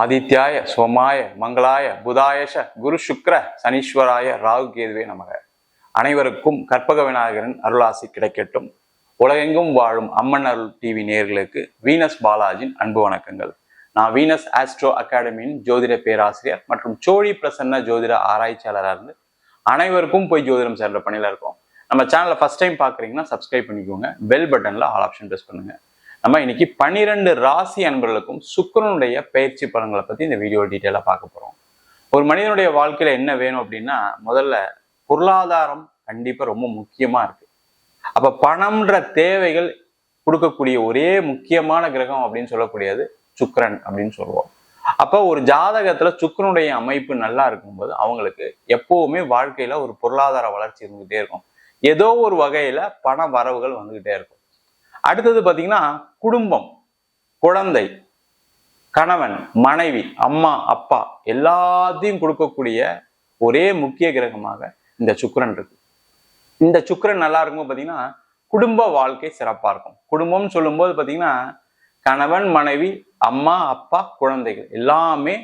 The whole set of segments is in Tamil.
ஆதித்யாய சோமாய மங்களாய புதாயஷ குரு சுக்ர சனீஸ்வராய ராகு கேதுவே நமக. அனைவருக்கும் கற்பக விநாயகரின் அருளாசி கிடைக்கட்டும். உலகெங்கும் வாழும் அம்மன் அருள் டிவி நேர்களுக்கு வீனஸ் பாலாஜின் அன்பு வணக்கங்கள். நான் வீனஸ் ஆஸ்ட்ரோ அகாடமியின் ஜோதிட பேராசிரியர் மற்றும் சோழி பிரசன்ன ஜோதிட ஆராய்ச்சியாளராக இருந்து அனைவருக்கும் போய் ஜோதிடம் சேர்ந்த பணியில இருக்கோம். நம்ம சேனலை ஃபஸ்ட் டைம் பார்க்குறீங்கன்னா சப்ஸ்கிரைப் பண்ணிக்கோங்க. பெல் பட்டனில் ஆல் ஆப்ஷன் ப்ரெஸ் பண்ணுங்க. நம்ம இன்னைக்கு பன்னிரெண்டு ராசி அன்பர்களுக்கும் சுக்கரனுடைய பயிற்சி பலன்களை பற்றி இந்த வீடியோ டீட்டெயிலாக பார்க்க போகிறோம் ஒரு மனிதனுடைய வாழ்க்கையில் என்ன வேணும் அப்படின்னா முதல்ல பொருளாதாரம் கண்டிப்பாக ரொம்ப முக்கியமாக இருக்கு. அப்போ பணம்ன்ற தேவைகள் கொடுக்கக்கூடிய ஒரே முக்கியமான கிரகம் அப்படின்னு சொல்லக்கூடியது சுக்கரன் அப்படின்னு சொல்லுவோம். அப்போ ஒரு ஜாதகத்துல சுக்கரனுடைய அமைப்பு நல்லா இருக்கும்போது அவங்களுக்கு எப்பவுமே வாழ்க்கையில ஒரு பொருளாதார வளர்ச்சி இருந்துகிட்டே இருக்கும். ஏதோ ஒரு வகையில பண வரவுகள் வந்துகிட்டே இருக்கும். அடுத்தது பார்த்தீங்கன்னா குடும்பம் குழந்தை கணவன் மனைவி அம்மா அப்பா எல்லாத்தையும் கொடுக்கக்கூடிய ஒரே முக்கிய கிரகமாக இந்த சுக்கரன் இருக்கு. இந்த சுக்கிரன் நல்லா இருக்கும் பார்த்தீங்கன்னா குடும்ப வாழ்க்கை சிறப்பாக இருக்கும். குடும்பம்னு சொல்லும்போது பார்த்தீங்கன்னா கணவன் மனைவி அம்மா அப்பா குழந்தைகள் எல்லாமே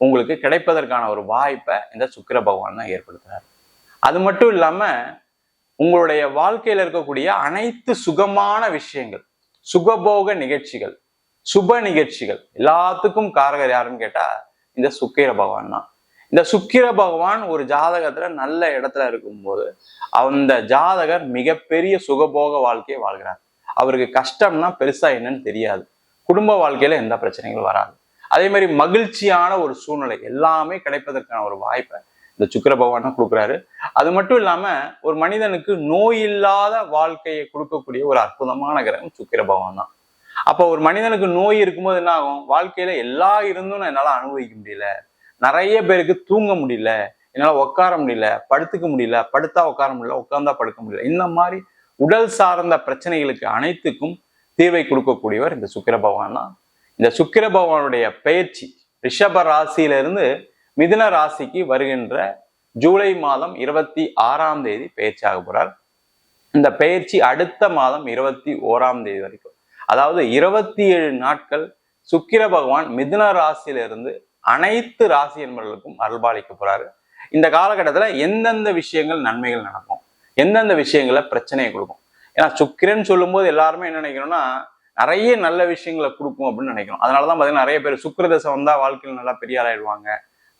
உங்களுக்கு கிடைப்பதற்கான ஒரு வாய்ப்பை இந்த சுக்கிர பகவான் தான் ஏற்படுத்துறாரு. அது மட்டும் இல்லாமல் உங்களுடைய வாழ்க்கையில இருக்கக்கூடிய அனைத்து சுகமான விஷயங்கள் சுகபோக நிகழ்ச்சிகள் சுப நிகழ்ச்சிகள் எல்லாத்துக்கும் காரகர் யாருன்னு கேட்டா இந்த சுக்கிர பகவான் தான். இந்த சுக்கிர பகவான் ஒரு ஜாதகத்துல நல்ல இடத்துல இருக்கும்போது அந்த ஜாதகர் மிகப்பெரிய சுகபோக வாழ்க்கையை வாழ்கிறார். அவருக்கு கஷ்டம்னா பெருசா என்னன்னு தெரியாது. குடும்ப வாழ்க்கையில எந்த பிரச்சனைகளும் வராது. அதே மாதிரி மகிழ்ச்சியான ஒரு சூழ்நிலை எல்லாமே கிடைப்பதற்கான ஒரு வாய்ப்பை இந்த சுக்கர பகவான் தான் கொடுக்குறாரு. அது மட்டும் இல்லாம ஒரு மனிதனுக்கு நோய் இல்லாத வாழ்க்கையை கொடுக்கக்கூடிய ஒரு அற்புதமான கிரகம் சுக்கிர பகவான் தான். அப்போ ஒரு மனிதனுக்கு நோய் இருக்கும்போது என்ன ஆகும்? வாழ்க்கையில எல்லா இருந்தும் என்னால அனுபவிக்க முடியல. நிறைய பேருக்கு தூங்க முடியல. என்னால உட்கார முடியல. படுத்துக்க முடியல. படுத்தா உட்கார முடியல. உட்கார்ந்தா படுக்க முடியல. இந்த மாதிரி உடல் சார்ந்த பிரச்சனைகளுக்கு அனைத்துக்கும் தீர்வை கொடுக்கக்கூடியவர் இந்த சுக்கிர பகவான் தான். இந்த சுக்கிர பகவானுடைய பயிற்சி ரிஷப ராசியிலிருந்து மிதுன ராசிக்கு வருகின்ற ஜூலை மாதம் இருபத்தி ஆறாம் தேதி பயிற்சியாக போறார். இந்த பயிற்சி அடுத்த மாதம் இருபத்தி ஓராம் தேதி வரைக்கும். அதாவது இருபத்தி ஏழு நாட்கள் சுக்கிர பகவான் மிதுன ராசியிலிருந்து அனைத்து ராசி என்பவர்களுக்கும் அருள்பாலிக்க போறாரு. இந்த காலகட்டத்துல எந்தெந்த விஷயங்கள் நன்மைகள் நடக்கும்? எந்தெந்த விஷயங்கள பிரச்சனையை கொடுக்கும்? ஏன்னா சுக்கிரன் சொல்லும்போது எல்லாருமே என்ன நினைக்கிறோம்னா நிறைய நல்ல விஷயங்களை கொடுக்கும் அப்படின்னு நினைக்கிறோம் அதனாலதான் பாத்தீங்கன்னா நிறைய பேர் சுக்கிரதசை வந்தா வாழ்க்கையில் நல்லா பெரிய ஆளாயிடுவாங்க.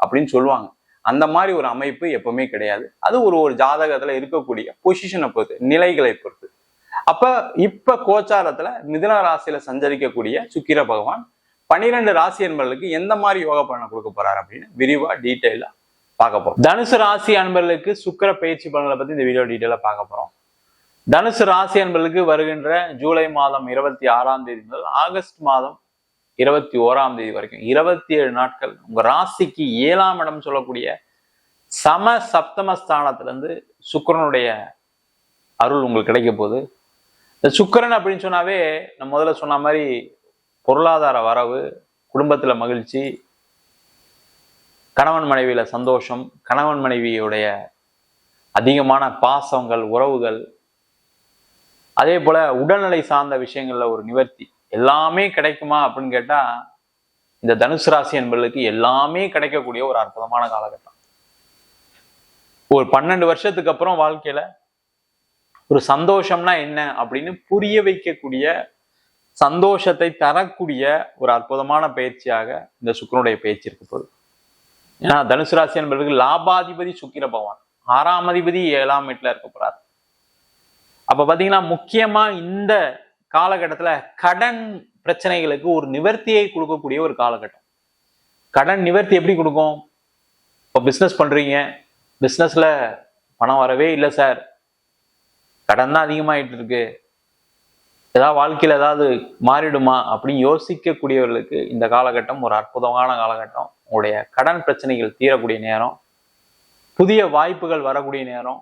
அப்படின்னு சொல்லுவாங்க. அந்த மாதிரி ஒரு அமைப்பு எப்பவுமே கிடையாது. அது ஒரு ஒரு ஜாதகத்துல இருக்கக்கூடிய பொசிஷனை பொறுத்து நிலைகளை பொறுத்து. அப்ப இப்ப கோச்சாரத்துல மிதுன ராசியில சஞ்சரிக்கக்கூடிய சுக்கிர பகவான் பனிரெண்டு ராசி அன்பர்களுக்கு எந்த மாதிரி யோக பலனை கொடுக்க போறாரு அப்படின்னு விரிவா டீட்டெயிலா பார்க்க போறோம். தனுசு ராசி அன்பர்களுக்கு சுக்கிர பயிற்சி பலன்களை பத்தி இந்த வீடியோ டீட்டெயிலா பார்க்க போறோம். தனுசு ராசி அன்பர்களுக்கு வருகின்ற ஜூலை மாதம் இருபத்தி ஆறாம் தேதி முதல் ஆகஸ்ட் மாதம் இருபத்தி ஓராம் தேதி வரைக்கும். இருபத்தி ஏழு நாட்கள் உங்க ராசிக்கு ஏழாம் இடம் சொல்லக்கூடிய சம சப்தம ஸ்தானத்துல இருந்து அருள் உங்களுக்கு கிடைக்க போகுது. இந்த சுக்கரன் அப்படின்னு சொன்னாவே நம்ம முதல்ல சொன்ன மாதிரி பொருளாதார வரவு குடும்பத்தில் மகிழ்ச்சி கணவன் மனைவியில சந்தோஷம் கணவன் மனைவியுடைய அதிகமான பாசங்கள் உறவுகள் அதே போல உடல்நிலை சார்ந்த விஷயங்களில் ஒரு நிவர்த்தி. எல்லாமே கிடைக்குமா அப்படின்னு கேட்டா இந்த தனுசு ராசி என்பவர்களுக்கு எல்லாமே கிடைக்கக்கூடிய ஒரு அற்புதமான காலகட்டம். ஒரு பன்னெண்டு வருஷத்துக்கு அப்புறம் வாழ்க்கையில ஒரு சந்தோஷம்னா என்ன அப்படின்னு புரிய வைக்கக்கூடிய சந்தோஷத்தை தரக்கூடிய ஒரு அற்புதமான பயிற்சியாக இந்த சுக்கரனுடைய பயிற்சி இருக்க போகுது. ஏன்னா தனுசு ராசி என்பவர்களுக்கு லாபாதிபதி சுக்கிர பகவான் ஆறாம் அதிபதி ஏழாம் வீட்டுல இருக்க போறார். அப்ப பாத்தீங்கன்னா முக்கியமா இந்த காலகட்டத்தில் கடன் பிரச்சனைகளுக்கு ஒரு நிவர்த்தியை கொடுக்கக்கூடிய ஒரு காலகட்டம். கடன் நிவர்த்தி எப்படி கொடுக்கும்? இப்போ பிஸ்னஸ் பண்ணுறீங்க பிஸ்னஸில் பணம் வரவே இல்லை சார் கடன் தான் அதிகமாகிட்டு இருக்கு. ஏதாவது வாழ்க்கையில் ஏதாவது மாறிடுமா அப்படின்னு யோசிக்கக்கூடியவர்களுக்கு இந்த காலகட்டம் ஒரு அற்புதமான காலகட்டம். உங்களுடைய கடன் பிரச்சனைகள் தீரக்கூடிய நேரம். புதிய வாய்ப்புகள் வரக்கூடிய நேரம்.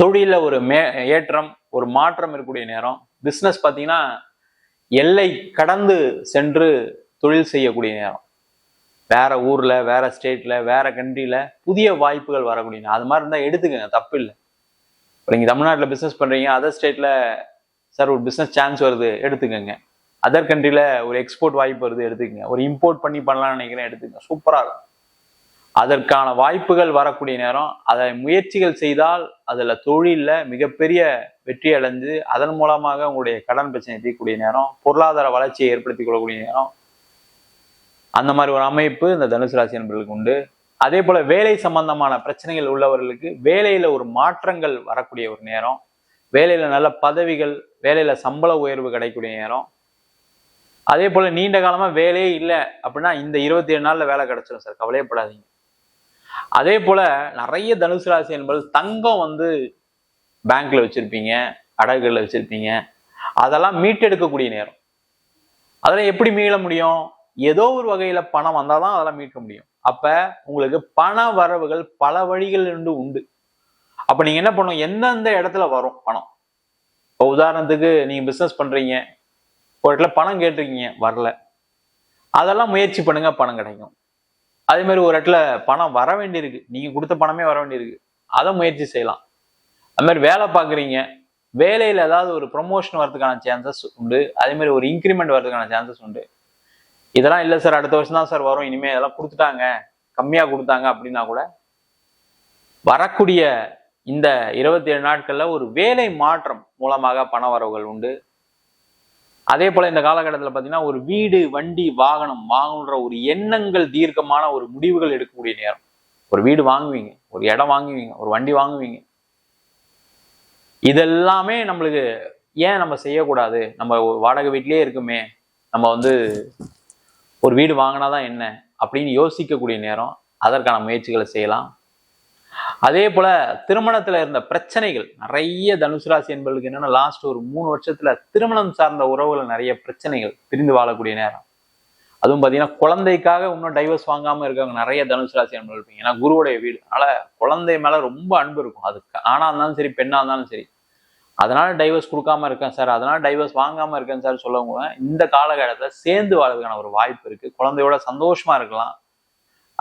தொழிலில் ஒரு மே ஏற்றம் ஒரு மாற்றம் இருக்கக்கூடிய நேரம். பிஸ்னஸ் பார்த்தீங்கன்னா எல்லை கடந்து சென்று தொழில் செய்யக்கூடிய நேரம். வேற ஊர்ல வேற ஸ்டேட்ல வேற கண்ட்ரியில புதிய வாய்ப்புகள் வரக்கூடிய நேரம். அது மாதிரி இருந்தால் எடுத்துக்கங்க தப்பு இல்லை. இப்போ நீங்கள் தமிழ்நாட்டில் பிஸ்னஸ் பண்ணுறீங்க அதர் ஸ்டேட்ல சார் ஒரு பிஸ்னஸ் சான்ஸ் வருது எடுத்துக்கங்க. அதர் கண்ட்ரியில் ஒரு எக்ஸ்போர்ட் வாய்ப்பு வருது எடுத்துக்கங்க. ஒரு இம்போர்ட் பண்ணி பண்ணலாம்னு நினைக்கிறேன் எடுத்துக்கங்க. சூப்பராக இருக்கும். அதற்கான வாய்ப்புகள் வரக்கூடிய நேரம். அதை முயற்சிகள் செய்தால் அதில் தொழிலில் மிகப்பெரிய வெற்றி அடைஞ்சு அதன் மூலமாக உங்களுடைய கடன் பிரச்சனை தீர்க்கக்கூடிய நேரம் பொருளாதார வளர்ச்சியை ஏற்படுத்திக் கொள்ளக்கூடிய நேரம். அந்த மாதிரி ஒரு அமைப்பு இந்த தனுசு ராசி நண்பர்களுக்கு உண்டு. அதே போல வேலை சம்பந்தமான பிரச்சனைகள் உள்ளவர்களுக்கு வேலையில ஒரு மாற்றங்கள் வரக்கூடிய ஒரு நேரம். வேலையில நல்ல பதவிகள் வேலையில சம்பள உயர்வு கிடைக்கக்கூடிய நேரம். அதே போல நீண்ட காலமா வேலையே இல்லை அப்படின்னா இந்த இருபத்தி ஏழு நாள்ல வேலை கிடைச்சிடும் சார். கவலையப்படாதீங்க அதே போல நிறைய தனுசு ராசி என்பது தங்கம் வந்து பேங்க்ல வச்சிருப்பீங்க அடகுகளில் வச்சிருப்பீங்க. அதெல்லாம் மீட்டெடுக்கக்கூடிய நேரம். அதெல்லாம் எப்படி மீள முடியும்? ஏதோ ஒரு வகையில பணம் வந்தால் தான் அதெல்லாம் மீட்க முடியும். அப்ப உங்களுக்கு பண வரவுகள் பல வழிகள் இருந்து உண்டு. அப்ப நீங்க என்ன பண்ணும் எந்தெந்த இடத்துல வரும் பணம்? இப்போ உதாரணத்துக்கு நீங்க பிசினஸ் பண்றீங்க. ஒரு இடத்துல பணம் கேட்டிருக்கீங்க வரல. அதெல்லாம் முயற்சி பண்ணுங்க பணம் கிடைக்கும். அதே மாதிரி ஒரு இடத்துல பணம் வர வேண்டியிருக்கு. நீங்க கொடுத்த பணமே வர வேண்டியிருக்கு. அதை முயற்சி செய்யலாம். அது மாதிரி வேலை பார்க்குறீங்க வேலையில் ஏதாவது ஒரு ப்ரொமோஷன் வரதுக்கான சான்சஸ் உண்டு அதே மாதிரி ஒரு இன்க்ரிமெண்ட் வரதுக்கான சான்சஸ் உண்டு. இதெல்லாம் இல்லை சார் அடுத்த வருஷம் தான் சார் வரும் இனிமேல் இதெல்லாம் கொடுத்துட்டாங்க கம்மியாக கொடுத்தாங்க அப்படின்னா கூட வரக்கூடிய இந்த இருபத்தி ஏழு நாட்களில் ஒரு வேலை மாற்றம் மூலமாக பண வரவுகள் உண்டு. அதே போல் இந்த காலகட்டத்தில் பார்த்தீங்கன்னா ஒரு வீடு வண்டி வாகனம் வாங்கணுன்ற ஒரு எண்ணங்கள் தீர்க்கமான ஒரு முடிவுகள் எடுக்கக்கூடிய நேரம். ஒரு வீடு வாங்குவீங்க ஒரு இடம் வாங்குவீங்க ஒரு வண்டி வாங்குவீங்க. இதெல்லாமே நம்மளுக்கு ஏன் நம்ம செய்யக்கூடாது? நம்ம வாடகை வீட்லேயே இருக்குமே. நம்ம வந்து ஒரு வீடு வாங்கினாதான் என்ன? அப்படின்னு யோசிக்கக்கூடிய நேரம். அதற்கான முயற்சிகளை செய்யலாம். அதே போல திருமணத்துல இருந்த பிரச்சனைகள். நிறைய தனுசு ராசி என்பவர்களுக்கு என்னன்னா லாஸ்ட் ஒரு மூணு வருஷத்துல திருமணம் சார்ந்த உறவுகள் நிறைய பிரச்சனைகள் பிரிந்து வாழக்கூடிய நேரம். அதுவும் பார்த்தீங்கன்னா குழந்தைக்காக இன்னும் டைவர்ஸ் வாங்காமல் இருக்கவங்க நிறைய தனுசு ராசி அன்பு இருப்பீங்க. ஏன்னா குருவுடைய வீடு. அதனால் குழந்தை மேலே ரொம்ப அன்பு இருக்கும். அது ஆணா இருந்தாலும் சரி பெண்ணாக இருந்தாலும் சரி. அதனால டைவர்ஸ் கொடுக்காம இருக்கேன் சார். அதனால டைவர்ஸ் வாங்காம இருக்கேன் சார் சொல்லவங்க இந்த காலகட்டத்தில் சேர்ந்து வாழ்றதுக்கான ஒரு வாய்ப்பு இருக்கு. குழந்தையோட சந்தோஷமா இருக்கலாம்.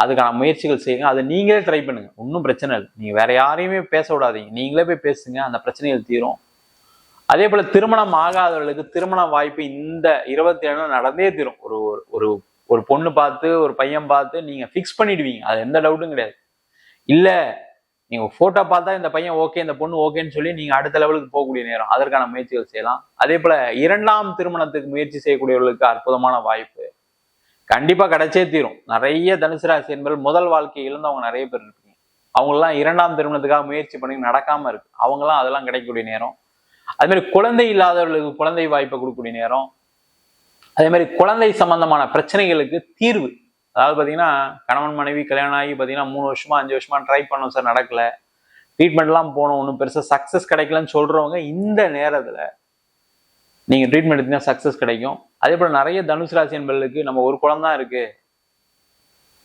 அதுக்கான முயற்சிகள் செய்யுங்க. அதை நீங்களே ட்ரை பண்ணுங்க. ஒன்றும் பிரச்சனை இல்லை. நீங்க வேற யாரையுமே பேச விடாதீங்க. நீங்களே போய் பேசுங்க. அந்த பிரச்சனைகள் தீரும். அதே போல திருமணம் ஆகாதவர்களுக்கு திருமண வாய்ப்பு இந்த இருபத்தி ஏழுல நடந்தே தீரும். ஒரு ஒரு ஒரு பொண்ணு பார்த்து ஒரு பையன் பார்த்து நீங்க ஃபிக்ஸ் பண்ணிடுவீங்க. அது எந்த டவுட்டும் கிடையாது. இல்ல நீங்க போட்டோ பார்த்தா இந்த பையன் ஓகே இந்த பொண்ணு ஓகேன்னு சொல்லி நீங்க அடுத்த லெவலுக்கு போகக்கூடிய நேரம். அதற்கான முயற்சிகள் செய்யலாம். அதே போல இரண்டாம் திருமணத்துக்கு முயற்சி செய்யக்கூடியவர்களுக்கு அற்புதமான வாய்ப்பு. கண்டிப்பா கிடைச்சே தீரும். நிறைய தனுசு ராசி என்பவர்கள் முதல் வாழ்க்கையை இழந்தவங்க நிறைய பேர் இருப்பீங்க. அவங்கெல்லாம் இரண்டாம் திருமணத்துக்காக முயற்சி பண்ணி நடக்காம இருக்கு. அவங்கெல்லாம் அதெல்லாம் கிடைக்கக்கூடிய நேரம். அதே மாதிரி குழந்தை இல்லாதவர்களுக்கு குழந்தை வாய்ப்பை கொடுக்கக்கூடிய நேரம். அதே மாதிரி குழந்தை சம்பந்தமான பிரச்சனைகளுக்கு தீர்வு. அதாவது பார்த்தீங்கன்னா கணவன் மனைவி கல்யாணம் ஆகி பார்த்தீங்கன்னா மூணு வருஷமா அஞ்சு வருஷமா ட்ரை பண்ணோம் சார் நடக்கல. ட்ரீட்மெண்ட்லாம் போனோம் ஒன்றும் பெருசாக சக்ஸஸ் கிடைக்கலன்னு சொல்கிறவங்க இந்த நேரத்தில் நீங்கள் ட்ரீட்மெண்ட் எடுத்தீங்கன்னா சக்ஸஸ் கிடைக்கும். அதே போல் நிறைய தனுசு ராசி என்பர்களுக்கு நம்ம ஒரு குழந்தை இருக்குது இருக்கு.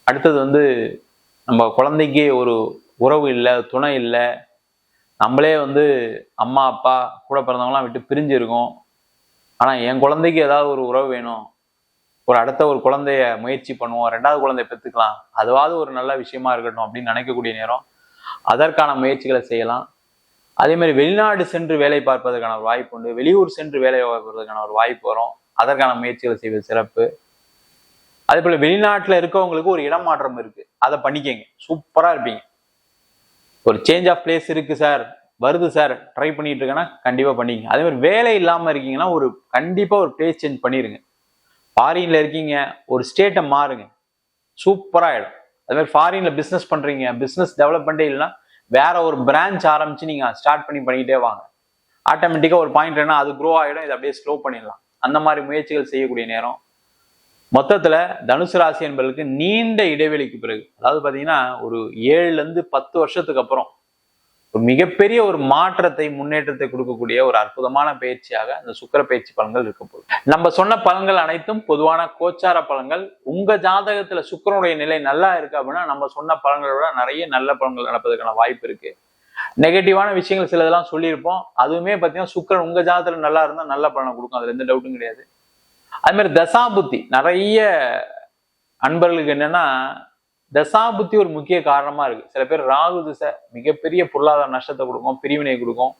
அடுத்தது வந்து நம்ம குழந்தைக்கே ஒரு உறவு இல்லை துணை இல்லை நம்மளே வந்து அம்மா அப்பா கூட பிறந்தவங்களாம் விட்டு பிரிஞ்சு இருக்கோம் ஆனால் என் குழந்தைக்கு ஏதாவது ஒரு உறவு வேணும். ஒரு அடுத்த ஒரு குழந்தைய முயற்சி பண்ணுவோம். ரெண்டாவது குழந்தைய பெற்றுக்கலாம். அதுவாவது ஒரு நல்ல விஷயமா இருக்கட்டும் அப்படின்னு நினைக்கக்கூடிய நேரம். அதற்கான முயற்சிகளை செய்யலாம். அதே மாதிரி வெளிநாடு சென்று வேலை பார்ப்பதற்கான ஒரு வாய்ப்பு உண்டு. வெளியூர் சென்று வேலை பார்ப்பதற்கான ஒரு வாய்ப்பு வரும். அதற்கான முயற்சிகளை செய்வது சிறப்பு. அதே போல் வெளிநாட்டில் இருக்கவங்களுக்கு ஒரு இடமாற்றம் இருக்குது அதை பண்ணிக்கங்க. சூப்பராக இருப்பீங்க. ஒரு சேஞ்ச் ஆஃப் பிளேஸ் இருக்கு சார் வருது சார் ட்ரை பண்ணிட்டு இருக்கேன்னா கண்டிப்பா பண்ணிங்க அதே மாதிரி வேலை இல்லாம இருக்கீங்கன்னா ஒரு கண்டிப்பா ஒரு பிளேஸ் சேஞ்ச் பண்ணிருங்க. ஃபாரின்ல இருக்கீங்க ஒரு ஸ்டேட்டை மாறுங்க. சூப்பரா ஆயிடும். அதே மாதிரி ஃபாரின்ல பிசினஸ் பண்றீங்க பிசினஸ் டெவலப்மெண்ட்டே இல்லைன்னா வேற ஒரு பிரான்ச் ஆரம்பிச்சு நீங்க ஸ்டார்ட் பண்ணி பண்ணிக்கிட்டே வாங்க. ஆட்டோமேட்டிக்கா ஒரு பாயிண்ட் என்ன அது க்ரோ ஆகிடும் இதை அப்படியே ஸ்லோ பண்ணிடலாம். அந்த மாதிரி முயற்சிகள் செய்யக்கூடிய நேரம் மொத்தத்தில் தனுசு ராசி என்பதற்கு நீண்ட இடைவெளிக்கு பிறகு அதாவது பாத்தீங்கன்னா ஒரு ஏழுல இருந்து பத்து வருஷத்துக்கு அப்புறம் ஒரு மிகப்பெரிய ஒரு மாற்றத்தை முன்னேற்றத்தை கொடுக்கக்கூடிய ஒரு அற்புதமான பயிற்சியாக அந்த சுக்கர பயிற்சி பலன்கள் இருக்க போகுது. நம்ம சொன்ன பலன்கள் அனைத்தும் பொதுவான கோச்சார பலன்கள். உங்க ஜாதகத்துல சுக்கரனுடைய நிலை நல்லா இருக்கு அப்படின்னா நம்ம சொன்ன பலன்களை விட நிறைய நல்ல பலன்கள் நடப்பதற்கான வாய்ப்பு இருக்கு. நெகட்டிவான விஷயங்கள் சிலதெல்லாம் சொல்லியிருப்போம். அதுவுமே பார்த்தீங்கன்னா சுக்கரன் உங்க ஜாதகத்துல நல்லா இருந்தால் நல்ல பலனை கொடுக்கும். அதுல எந்த டவுட்டும் கிடையாது. அதுமாதிரி தசாபுத்தி. நிறைய அன்பர்களுக்கு என்னன்னா தசாபுத்தி ஒரு முக்கிய காரணமா இருக்கு. சில பேர் ராகு திசை மிகப்பெரிய பொருளாதார நஷ்டத்தை கொடுக்கும் பிரிவினை கொடுக்கும்.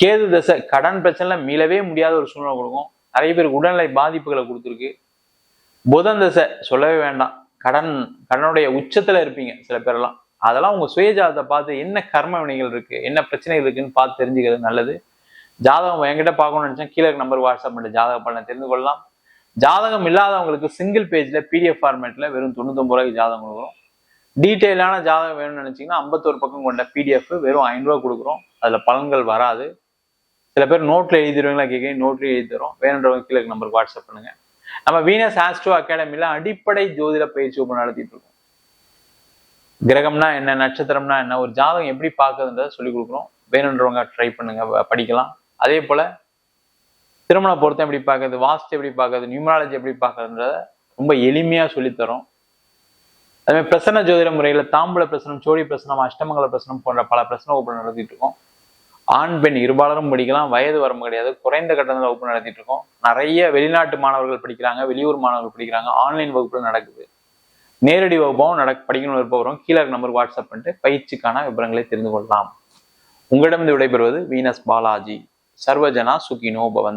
கேது தசை கடன் பிரச்சனை மீளவே முடியாத ஒரு சூழ்நிலை கொடுக்கும். நிறைய பேருக்கு உடல்நிலை பாதிப்புகளை கொடுத்துருக்கு. புதன் தசை சொல்லவே வேண்டாம். கடன் கடனுடைய உச்சத்துல இருப்பீங்க சில பேரெல்லாம். அதெல்லாம் உங்க சுயஜாதத்தை பார்த்து என்ன கர்ம வினைகள் இருக்கு என்ன பிரச்சனைகள் இருக்குன்னு பார்த்து தெரிஞ்சுக்கிறது நல்லது. ஜாதகம் என்கிட்ட பார்க்கணும்னு நினைச்சா கீழே நம்பர் வாட்ஸ்அப் பண்ண ஜாதக பலனை தெரிந்து கொள்ளலாம். ஜாதகம் இல்லாதவங்களுக்கு சிங்கிள் பேஜில் பிடிஎஃப் ஃபார்மேட்டில் வெறும் தொண்ணூத்தொம்பது ரூபாய்க்கு ஜாதகம் கொடுக்குறோம். டீட்டெயிலான ஜாதகம் வேணும்னு நினச்சிங்கன்னா ஐம்பத்தோரு பக்கம் கொண்ட பிடிஎஃப் வெறும் ஐநூறுரூவா கொடுக்குறோம். அதில் பலன்கள் வராது. சில பேர் நோட்டில் எழுதிடுவீங்களா கேட்க நோட்ல எழுதி தரோம் வேணுன்றவங்க கீழே நம்பருக்கு வாட்ஸ்அப் பண்ணுங்க. நம்ம வீனஸ் ஆஸ்ட்ரோ அகாடமியில் அடிப்படை ஜோதிட பயிற்சி வகுப்பு நடத்திட்டு இருக்கோம். கிரகம்னா என்ன நட்சத்திரம்னா என்ன ஒரு ஜாதகம் எப்படி பார்க்கறதுன்றத சொல்லி கொடுக்குறோம். வேணுன்றவங்க ட்ரை பண்ணுங்க படிக்கலாம். அதே போல திருமண பொருத்தம் எப்படி பார்க்குறது வாஸ்து எப்படி பார்க்குறது நியூமராலஜி எப்படி பார்க்குறதுன்றத ரொம்ப எளிமையா சொல்லித்தரும். அதே பிரசன்ன ஜோதிட முறையில தாம்பூல பிரசனம் சோழி பிரசனம் அஷ்டமங்கல பிரசனம் போன்ற பல பிரசன வகுப்பு நடத்திட்டு இருக்கோம். ஆண் பெண் இருபாலரும் படிக்கலாம் வயது வரம்பு கிடையாது குறைந்த கட்டணத்தில் வகுப்பு நடத்திட்டு இருக்கோம். நிறைய வெளிநாட்டு மாணவர்கள் படிக்கிறாங்க வெளியூர் மாணவர்கள் படிக்கிறாங்க ஆன்லைன் வகுப்புல நடக்குது. நேரடி வகுப்பாகவும் நட படிக்கணும் இருப்பவரும் கீழே நம்பருக்கு வாட்ஸ்அப் பண்ணிட்டு பயிற்சிக்கான விவரங்களை தெரிந்து கொள்ளலாம். உங்களிடம் விடைபெறுவது வீனஸ் பாலாஜி. சர்வஜனா சுகினோ பவன்